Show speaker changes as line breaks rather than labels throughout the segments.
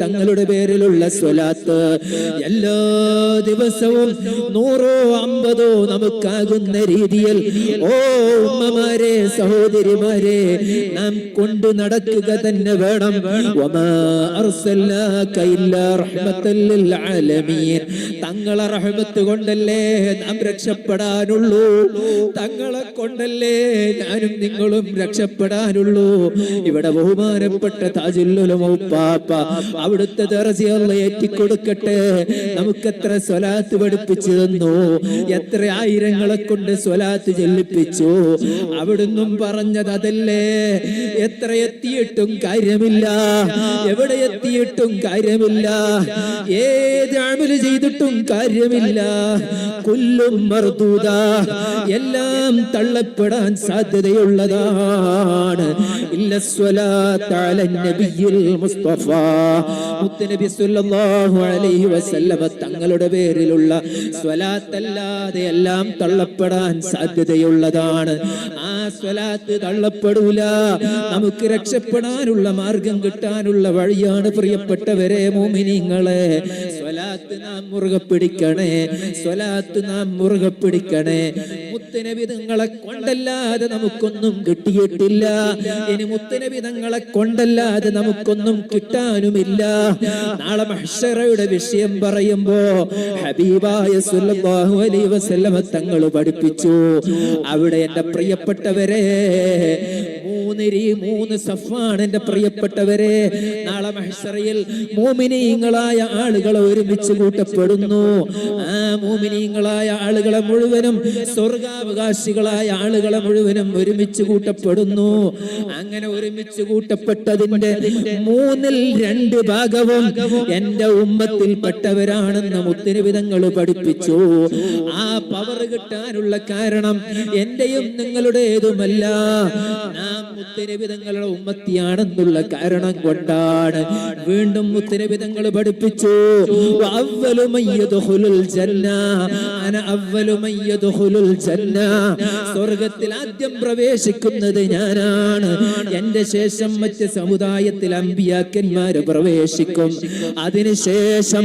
തങ്ങളുടെ പേരിലുള്ള സ്വലാത്ത് എല്ലാ ദിവസവും നൂറോ അമ്പതോ നമുക്കാകുന്ന രീതിയിൽ ഓ ഉമ്മമാരെ സഹോദരിമാരെ നാം കൊണ്ടു നടക്കുക തന്നെ വേണം. തങ്ങളെ റഹ്മത്ത് കൊണ്ടല്ലേ നാം രക്ഷപ്പെടാനുള്ളൂ? തങ്ങളെ കൊണ്ടല്ലേ ഞാനും നിങ്ങളും രക്ഷപ്പെടാനുള്ളൂ? ഇവിടെ ബഹുമാനപ്പെട്ട താജുല്ലുലമൗപ്പാപ്പ അവിടുത്തെ ദറസിയുള്ള ഏറ്റിക്കൊടുക്കട്ടെ. നമുക്ക് എത്ര സ്വലാത്ത് പഠിപ്പിച്ചു തന്നു. എത്ര ആയിരങ്ങളെ കൊണ്ട് സ്വലാത്ത് ചെല്ലിപ്പിച്ചു. അവിടുന്നും പറഞ്ഞത് അതല്ലേ? എത്ര എത്തിയിട്ടും കാര്യമില്ല. എവിടെ എത്തിയിട്ടും കാര്യമില്ല. ഏത് അമൽ ചെയ്തിട്ടും കാര്യമില്ല. കൊല്ലും മർദൂത എല്ലാം തള്ളപ്പെടാൻ സാധ്യതയുള്ളതാണ്. ഇല്ല നബിയിൽ മുസ്തഫ. മുത്തനബി സല്ലല്ലാഹു അലൈഹി വസല്ലമ തങ്ങളുടെ പേരിലുള്ള സ്വലാത്തല്ലാതെ എല്ലാം തള്ളപ്പെടാൻ സാധ്യതയുള്ളതാണ്. ആ സ്വലാത്ത് തള്ളപ്പെടൂല. നമുക്ക് രക്ഷപ്പെടാനുള്ള മാർഗം കിട്ടാനുള്ള വഴിയാണ് പ്രിയപ്പെട്ടവരെ മോമിനിങ്ങളെ. സ്വലാത്ത് നാം മുറുകെ പിടിക്കണേ. സ്വലാത്ത് നാം മുറുകെ പിടിക്കണേ. മുത്തനബി തങ്ങളെ കൊണ്ടല്ലാതെ നമുക്കൊന്നും കിട്ടിയിട്ടില്ല. ഇനി മുത്തനബി തങ്ങളെ കൊണ്ടല്ലാതെ നമുക്കൊന്നും കിട്ടാനുമില്ല. നാളെ മഹ്ഷറയുടെ വിഷയം പറയുമ്പോ ഹബീബായ സല്ലല്ലാഹു അലൈഹി വസല്ലമ തങ്ങൾ പഠിപ്പിച്ചു. അവിടെ എന്റെ പ്രിയപ്പെട്ടവരെ മൂന്ന് രീ മൂന്ന് സഫാണ് എന്റെ പ്രിയപ്പെട്ടവരെ നാളെ മഹസറയിൽ മോമിനീയങ്ങളായ ആളുകൾ ഒരുമിച്ച് കൂട്ടപ്പെടുന്നു. ആ മൂമിനീങ്ങളായ ആളുകളെ മുഴുവനും സ്വർഗാവകാശികളായ ആളുകളെ മുഴുവനും ഒരുമിച്ച് കൂട്ടപ്പെടുന്നു. അങ്ങനെ ഒരുമിച്ച് കൂട്ടപ്പെട്ടതിന്റെ മൂന്നിൽ രണ്ട് ഭാഗവും എന്റെ ഉമ്മത്തിൽപ്പെട്ടവരാണെന്ന് മുത്തിനിവിധങ്ങൾ പഠിപ്പിച്ചു. ആ പവർ കിട്ടാനുള്ള കാരണം എന്റെയും നിങ്ങളുടേതുമല്ല. നാം മുത്തിനിവിധങ്ങളുടെ ഉമ്മത്തിയാണെന്നുള്ള കാരണം കൊണ്ടാണ്. വീണ്ടും ഉത്തരവിധങ്ങൾ പഠിപ്പിച്ചു. സ്വർഗത്തിൽ ആദ്യം പ്രവേശിക്കുന്നത് ഞാനാണ്. എന്റെ ശേഷം മറ്റ് സമുദായത്തിൽ അമ്പിയാക്കന്മാര് പ്രവേശിക്കും. അതിനുശേഷം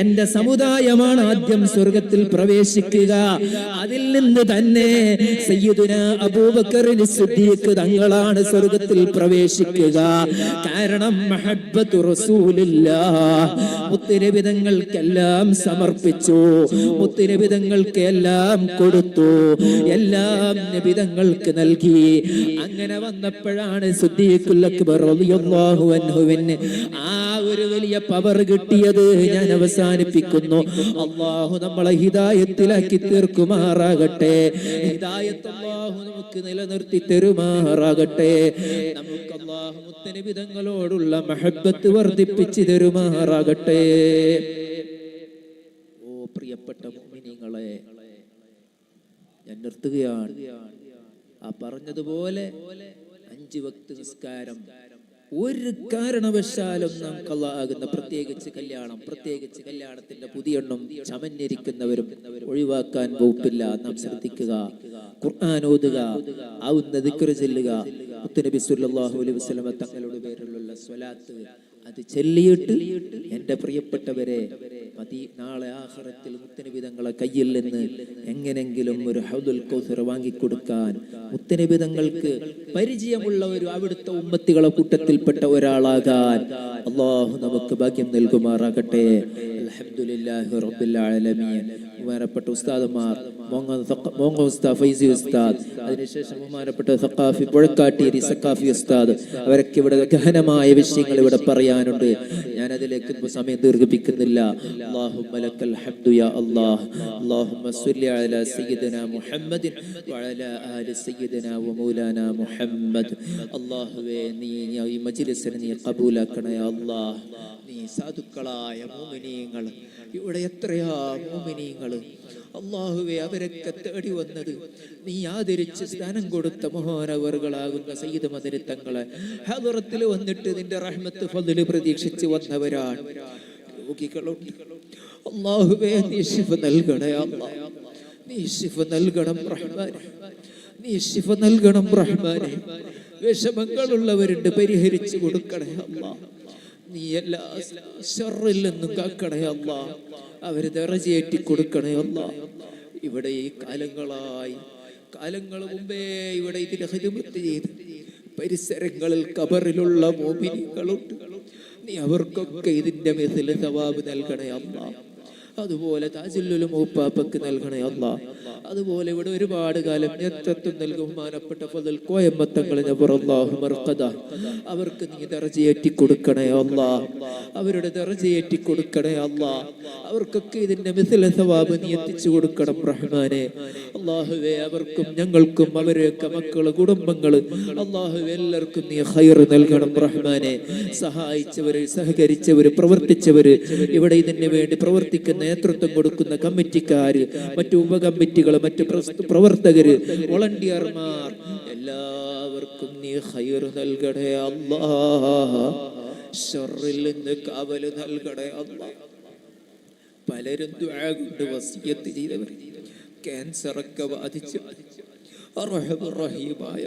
എന്റെ സമുദായമാണ് ആദ്യം സ്വർഗത്തിൽ പ്രവേശിക്കുക. അതിൽ നിന്ന് തന്നെ സയ്യിദുന അബൂബക്കറിന് സിദ്ദീഖ് തങ്ങളാണ് സ്വർഗത്തിൽ പ്രവേശിക്കുക. കാരണം മഹബ്ബത്തു റസൂലില്ല മുത്തിരവിധങ്ങൾക്കെല്ലാം സമർപ്പിച്ചു. മുത്തിരവിധങ്ങൾക്ക് എല്ലാം കൊടുത്തു. എല്ലാം നബിതങ്ങൾക്ക് നൽകി. അങ്ങനെ വന്നപ്പോഴാണ് സിദ്ദീഖുൽ അക്ബർ റളിയല്ലാഹു അൻഹുവിന് ആ ഒരു വലിയ പവർ കിട്ടിയത് ഞാൻ അവസാനിപ്പിക്കുന്നു. അള്ളാഹു നമ്മളെ ഹിതായത്തിലാക്കി തീർക്കുമാറാകട്ടെ. ഹിദായത്ത് അള്ളാഹു നമുക്ക് നിലനിർത്തി തരുമാറാകട്ടെ. നമുക്ക് അള്ളാഹു മുത്തനിബിതങ്ങളോടുള്ള മഹബത്ത് വർദ്ധിപ്പിച്ച് തരുമാറാകട്ടെ. ഓ പ്രിയപ്പെട്ട മുഅ്മിനീങ്ങളെ ഞാൻ നിർത്തുകയാണ്. ആ പറഞ്ഞതുപോലെ അഞ്ച് വക്ത് നിസ്കാരം ഒരു കാരണവശാലും നാം കള്ളാകുന്ന പ്രത്യേകിച്ച് കല്യാണം പ്രത്യേകിച്ച് കല്യാണത്തിന്റെ പുതിയെണ്ണം ചമഞ്ഞിരിക്കുന്നവരും ഒഴിവാക്കാൻ വകുപ്പില്ല. നാം ശ്രദ്ധിക്കുക. ഖുർആൻ ഓതുക. ആവുന്ന ദിക്കറ് ചെല്ലുക. മുത്തുനബി സല്ലല്ലാഹു അലൈഹി വസല്ലമ തങ്ങളുടെ പേരിലുള്ള സ്വലാത്ത് അത് ചെല്ലിയിട്ട് എന്റെ പ്രിയപ്പെട്ടവരെ മതി. നാളെ ആഹാരത്തിൽ മുത്തനബിതങ്ങളെ കയ്യിൽ നിന്ന് എങ്ങനെങ്കിലും ഒരു ഹൗദുൽ കൗസർ വാങ്ങിക്കൊടുക്കാൻ മുത്തനബിതങ്ങൾക്ക് പരിചയമുള്ള ഒരു അവിടുത്തെ ഉമ്മത്തികളെ കൂട്ടത്തിൽപ്പെട്ട ഒരാളാകാൻ അള്ളാഹു നമുക്ക് ഭാഗ്യം നൽകുമാറാകട്ടെ. അൽഹംദുലില്ലാഹി റബ്ബിൽ ബഹുമാനപ്പെട്ട ഉസ്താദുമാർ മോങ്ങ ഉസ്താദ് ഫൈസി ഉസ്താദ് അതിനുശേഷം ബഹുമാനപ്പെട്ട സക്കാഫി പുഴക്കാട്ടേരി സക്കാഫി ഉസ്താദ് അവരൊക്കെ ഇവിടെ ഗഹനമായ വിഷയങ്ങൾ ഇവിടെ പറയാനുണ്ട്. ഞാൻ അതിലേക്ക് സമയം ദീർഘിപ്പിക്കുന്നില്ല. നീ ഈ നീ നീ സാധുക്കളായ മോമിനിയങ്ങൾ ഇവിടെ എത്രയാ മോമിനീങ്ങൾ അള്ളാഹുവെ അവരൊക്കെ തേടി വന്നത്. നീ ആദരിച്ച് സ്ഥാനം കൊടുത്ത മഹാനവറുകളാകുന്ന സയ്യിദ് മദരിത്തങ്ങളെ ഹദറത്തിൽ വന്നിട്ട് നിന്റെ റഹ്മത്ത് ഫതിൽ പ്രതീക്ഷിച്ച് വന്നവരാണ്. രോഗികളുണ്ട്. അള്ളാഹുവെ നീ നൽകണേ അല്ലാ നീ നൽകണം റഹ്മാനെ. നീ നൽകണം റഹ്മാനെ. വിഷമങ്ങളുള്ളവരുണ്ട് പരിഹരിച്ചു കൊടുക്കണേ അല്ല നീ എല്ലാ ഷറിൽ നിന്നും കാക്കണേ അല്ല. അവർ നിറചേറ്റി കൊടുക്കണേ ഇവിടെ ഈ കാലങ്ങളായി കാലങ്ങൾ മുമ്പേ ഇവിടെ ഇതിന് ഹരിമത്ത് ചെയ്ത് പരിസരങ്ങളിൽ കബറിലുള്ള മോമിനികളുണ്ട്. നീ അവർക്കൊക്കെ ഇതിന്റെ മേസിൽ സവാബ് നൽകണേ അല്ല. അതുപോലെ താജുല്ലുലും മൂപ്പാപ്പക്ക് നൽകണേ അല്ല. അതുപോലെ ഇവിടെ ഒരുപാട് കാലം നേതൃത്വം നൽകും ബഹുമാനപ്പെട്ട ഫضل കോയമ്പത്തങ്ങൾ നബറല്ലാഹു മർഖദ അവർക്ക് നീ ദർജയേറ്റി കൊടുക്കണേ അല്ല അവരുടെ ദർജയേറ്റി കൊടുക്കണേ അല്ല അവർക്കൊക്കെ ഇതിന്റെ മിഥില സവാബ് നീ എത്തിച്ചു കൊടുക്കണം റഹ്മാനെ. അള്ളാഹുവേ അവർക്കും ഞങ്ങൾക്കും അവരെയൊക്കെ മക്കൾ കുടുംബങ്ങൾ അള്ളാഹുവേ എല്ലാവർക്കും നീ ഹൈർ നൽകണം റഹ്മാനെ. സഹായിച്ചവര് സഹകരിച്ചവര് പ്രവർത്തിച്ചവര് ഇവിടെ ഇതിന് വേണ്ടി പ്രവർത്തിക്കുന്ന നേതൃത്വം കൊടുക്കുന്ന കമ്മിറ്റിക്കാര് മറ്റു ഉപകമ്മിറ്റികൾ മറ്റ് പ്രവർത്തകർ വോളണ്ടിയർമാർ എല്ലാവർക്കും നീ ഹൈർ നൽകടേ അല്ലാ. ഷറിൽ നിന്ന് കാവൽ നൽകടേ അല്ലാ. പലരും കൊണ്ട് വസിയത്ത് ചെയ്തവർ ക്യാൻസർ ഒക്കെ ബാധിച്ച് റഹീമായ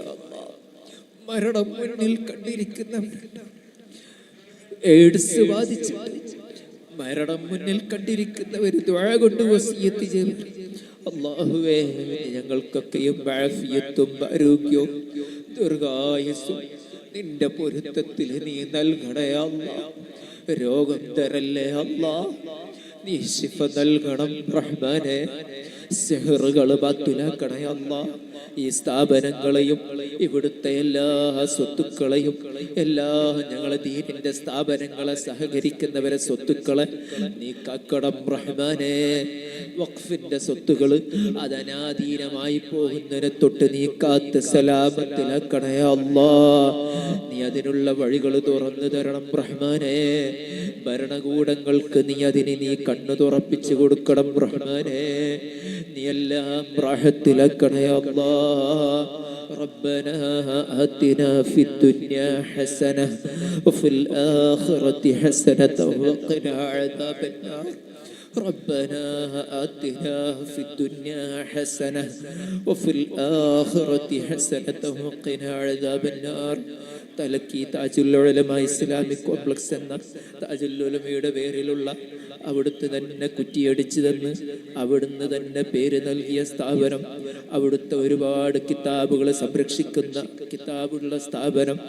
മരണം മുന്നിൽ കണ്ടിരിക്കുന്നവരുണ്ട് എയ്ഡ്സ് ബാധിച്ച് മരണം മുന്നിൽ കണ്ടിരിക്കുന്നവർ കൊണ്ട് വസിയത്ത് ചെയ്തവർ അള്ളാഹുവേ ഞങ്ങൾക്കൊക്കെയും നിന്റെ പൊരുത്തത്തിൽ നീ നൽകണേ അല്ല. രോഗം തരല്ലേ അല്ല. നീ ശിഫ നൽകണം റഹ്മാനെ. സെഹറുകൾ അല്ലാ. ഈ സ്ഥാപനങ്ങളെയും ഇവിടുത്തെ എല്ലാ സ്വത്തുക്കളെയും എല്ലാ ഞങ്ങളെ ദീനിന്റെ സ്ഥാപനങ്ങളെ സഹകരിക്കുന്നവരെ സ്വത്തുക്കളെ നീ കക്കടം റഹ്മാനെ. വഖഫിന്റെ സ്വത്തുകൾ അത് അനാധീനമായി പോകുന്നതിനെ തൊട്ട് നീ കാത്ത് സലാമത്തിലാക്കണേ അല്ലാ. നീ അതിനുള്ള വഴികൾ തുറന്നു തരണം റഹ്മാനെ. ഭരണകൂടങ്ങൾക്ക് നീ അതിന് നീ കണ്ണു തുറപ്പിച്ചു കൊടുക്കണം റഹ്മാനെ. നീ എല്ലാം റാഹത്തിലാക്കണേ അല്ലാ. ربنا آتنا في الدنيا حسنة وفي الآخرة حسنة وقنا عذاب النار ربنا آتنا في الدنيا حسنة وفي الآخرة حسنة وقنا عذاب النار തലക്കി താജുല്ലുലമ ഇസ്ലാമിക് കോംപ്ലക്സ് എന്ന താജുല്ലുലമയുടെ പേരിലുള്ള അവിടുത്തെ തന്നെ കുറ്റിയടിച്ചു തന്ന് അവിടുന്ന് തന്നെ പേര് നൽകിയ സ്ഥാപനം. അവിടുത്തെ ഒരുപാട് കിതാബുകളെ സംരക്ഷിക്കുന്ന കിതാബുള്ള സ്ഥാപനം.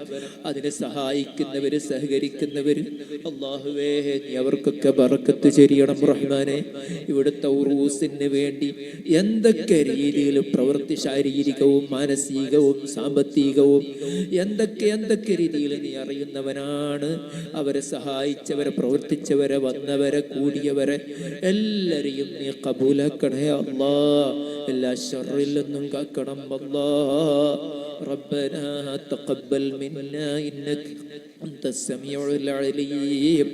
അതിനെ സഹായിക്കുന്നവര് സഹകരിക്കുന്നവര് അള്ളാഹുവേ അവർക്കൊക്കെ ബറക്കത്ത് ചെരിയണം റഹ്മാനെ. ഇവിടുത്തെ ഉറൂസിന് വേണ്ടി എന്തൊക്കെ രീതിയിൽ പ്രവൃത്തി ശാരീരികവും മാനസികവും സാമ്പത്തികവും എന്തൊക്കെ എന്തൊക്കെ രീതിയിൽ നീ അറിയുന്നവനാണ്. അവരെ സഹായിച്ചവരെ പ്രവർത്തിച്ചവരെ വന്നവരെ കൂടിയവരെ എല്ലാരെയും നീ കബൂലാക്കണേ അല്ലാ എല്ലാ ഷറിൽ നിന്നും കാക്കണം അല്ലാ ربنا تقبل منا إنك أنت السميع العليم